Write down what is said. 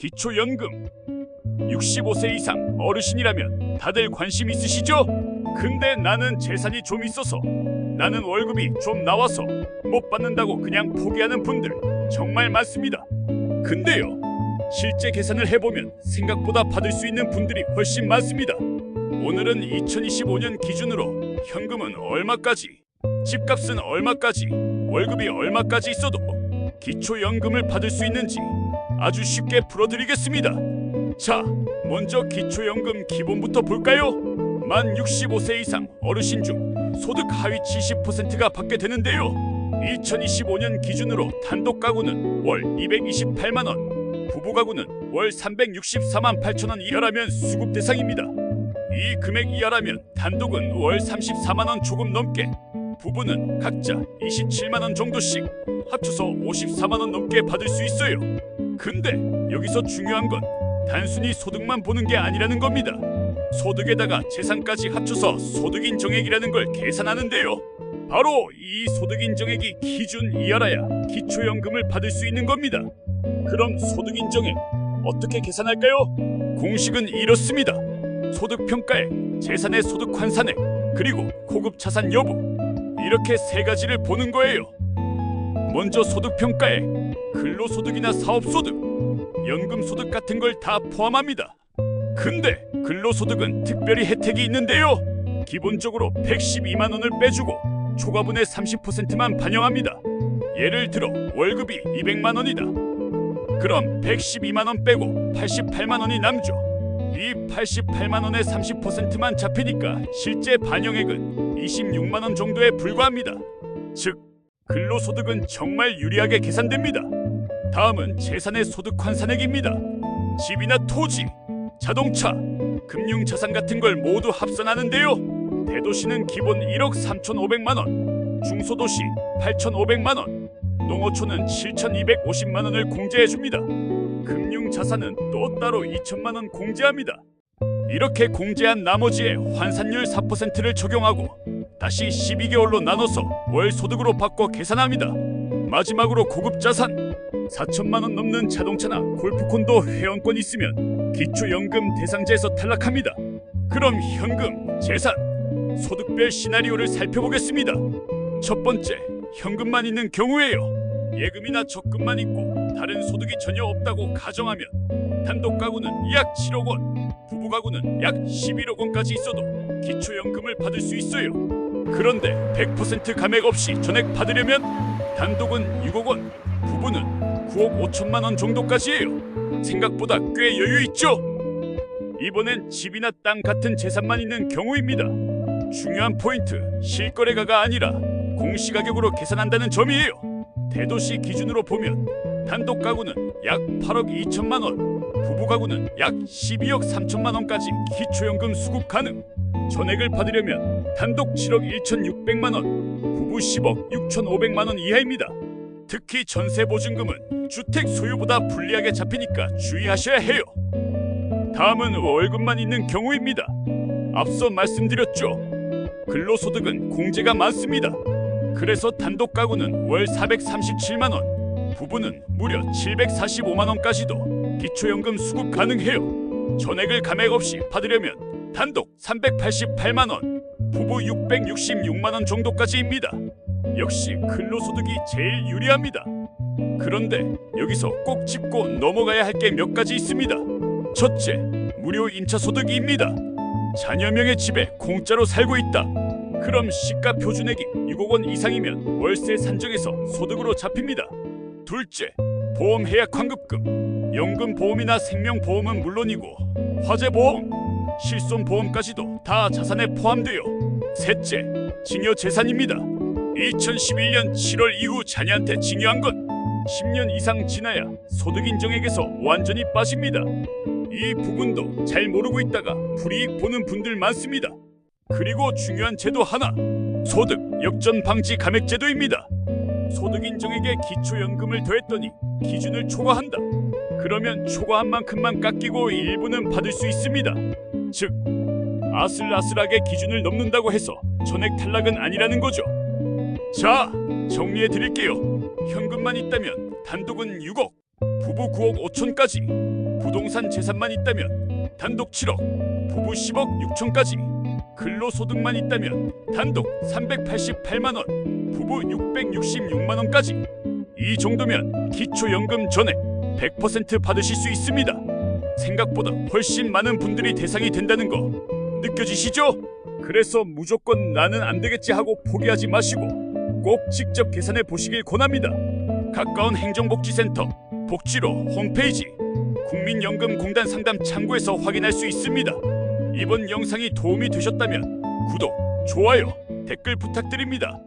기초연금 65세 이상 어르신이라면 다들 관심 있으시죠? 근데 나는 재산이 좀 있어서 나는 월급이 좀 나와서 못 받는다고 그냥 포기하는 분들 정말 많습니다. 근데요, 실제 계산을 해보면 생각보다 받을 수 있는 분들이 훨씬 많습니다. 오늘은 2025년 기준으로 현금은 얼마까지, 집값은 얼마까지, 월급이 얼마까지 있어도 기초연금을 받을 수 있는지 아주 쉽게 풀어드리겠습니다. 자, 먼저 기초연금 기본부터 볼까요? 만 65세 이상 어르신 중 소득 하위 70%가 받게 되는데요. 2025년 기준으로 단독 가구는 월 228만 원, 부부 가구는 월 364만 8천 원 이하라면 수급 대상입니다. 이 금액 이하라면 단독은 월 34만 원 조금 넘게, 부부는 각자 27만 원 정도씩 합쳐서 54만 원 넘게 받을 수 있어요. 근데 여기서 중요한 건 단순히 소득만 보는 게 아니라는 겁니다. 소득에다가 재산까지 합쳐서 소득 인정액이라는 걸 계산하는데요. 바로 이 소득 인정액이 기준 이하라야 기초연금을 받을 수 있는 겁니다. 그럼 소득 인정액 어떻게 계산할까요? 공식은 이렇습니다. 소득 평가액, 재산의 소득 환산액, 그리고 고급 자산 여부 이렇게 세 가지를 보는 거예요. 먼저 소득 평가액, 근로소득이나 사업소득, 연금소득 같은 걸 다 포함합니다. 근데 근로소득은 특별히 혜택이 있는데요. 기본적으로 112만 원을 빼주고 초과분의 30%만 반영합니다. 예를 들어 월급이 200만 원이다. 그럼 112만 원 빼고 88만 원이 남죠. 이 88만 원의 30%만 잡히니까 실제 반영액은 26만 원 정도에 불과합니다. 즉 근로소득은 정말 유리하게 계산됩니다. 다음은 재산의 소득 환산액입니다. 집이나 토지, 자동차, 금융자산 같은 걸 모두 합산하는데요. 대도시는 기본 1억 3,500만 원, 중소도시 8,500만 원, 농어촌은 7,250만 원을 공제해 줍니다. 금융자산은 또 따로 2천만 원 공제합니다. 이렇게 공제한 나머지에 환산율 4%를 적용하고 다시 12개월로 나눠서 월 소득으로 바꿔 계산합니다. 마지막으로 고급 자산 4천만 원 넘는 자동차나 골프콘도 회원권 있으면 기초연금 대상자에서 탈락합니다. 그럼 현금, 재산, 소득별 시나리오를 살펴보겠습니다. 첫 번째, 현금만 있는 경우에요. 예금이나 적금만 있고 다른 소득이 전혀 없다고 가정하면 단독 가구는 약 7억 원, 부부 가구는 약 11억 원까지 있어도 기초연금을 받을 수 있어요. 그런데 100% 감액 없이 전액 받으려면 단독은 6억 원, 부부는 9억 5천만 원 정도까지예요. 생각보다 꽤 여유 있죠? 이번엔 집이나 땅 같은 재산만 있는 경우입니다. 중요한 포인트, 실거래가가 아니라 공시가격으로 계산한다는 점이에요. 대도시 기준으로 보면 단독 가구는 약 8억 2천만 원, 부부 가구는 약 12억 3천만 원까지 기초연금 수급 가능. 전액을 받으려면 단독 7억 1,600만 원, 부부 10억 6,500만 원 이하입니다. 특히 전세 보증금은 주택 소유보다 불리하게 잡히니까 주의하셔야 해요. 다음은 월급만 있는 경우입니다. 앞서 말씀드렸죠. 근로소득은 공제가 많습니다. 그래서 단독 가구는 월 437만 원, 부부는 무려 745만 원까지도 기초연금 수급 가능해요. 전액을 감액 없이 받으려면 단독 388만 원, 부부 666만 원 정도까지입니다. 역시 근로소득이 제일 유리합니다. 그런데 여기서 꼭 짚고 넘어가야 할 게 몇 가지 있습니다. 첫째, 무료 임차 소득입니다. 자녀 명의 집에 공짜로 살고 있다. 그럼 시가 표준액이 6억 원 이상이면 월세 산정에서 소득으로 잡힙니다. 둘째, 보험 해약 환급금, 연금 보험이나 생명 보험은 물론이고 화재 보험, 실손 보험까지도 다 자산에 포함되어 셋째, 징여 재산입니다. 2011년 7월 이후 자녀한테 징여한 건 10년 이상 지나야 소득 인정액에서 완전히 빠집니다. 이 부분도 잘 모르고 있다가 불이익 보는 분들 많습니다. 그리고 중요한 제도 하나, 소득 역전 방지 감액 제도입니다. 소득 인정액에 기초연금을 더했더니 기준을 초과한다. 그러면 초과한 만큼만 깎이고 일부는 받을 수 있습니다. 즉, 아슬아슬하게 기준을 넘는다고 해서 전액 탈락은 아니라는 거죠. 자, 정리해 드릴게요. 현금만 있다면 단독은 6억, 부부 9억 5천까지 부동산 재산만 있다면 단독 7억 부부 10억 6천까지 근로소득만 있다면 단독 388만 원 부부 666만 원까지 이 정도면 기초연금 전액 100% 받으실 수 있습니다. 생각보다 훨씬 많은 분들이 대상이 된다는 거 느껴지시죠? 그래서 무조건 나는 안 되겠지 하고 포기하지 마시고 꼭 직접 계산해 보시길 권합니다. 가까운 행정복지센터 복지로 홈페이지 국민연금공단 상담 창구에서 확인할 수 있습니다. 이번 영상이 도움이 되셨다면 구독, 좋아요, 댓글 부탁드립니다.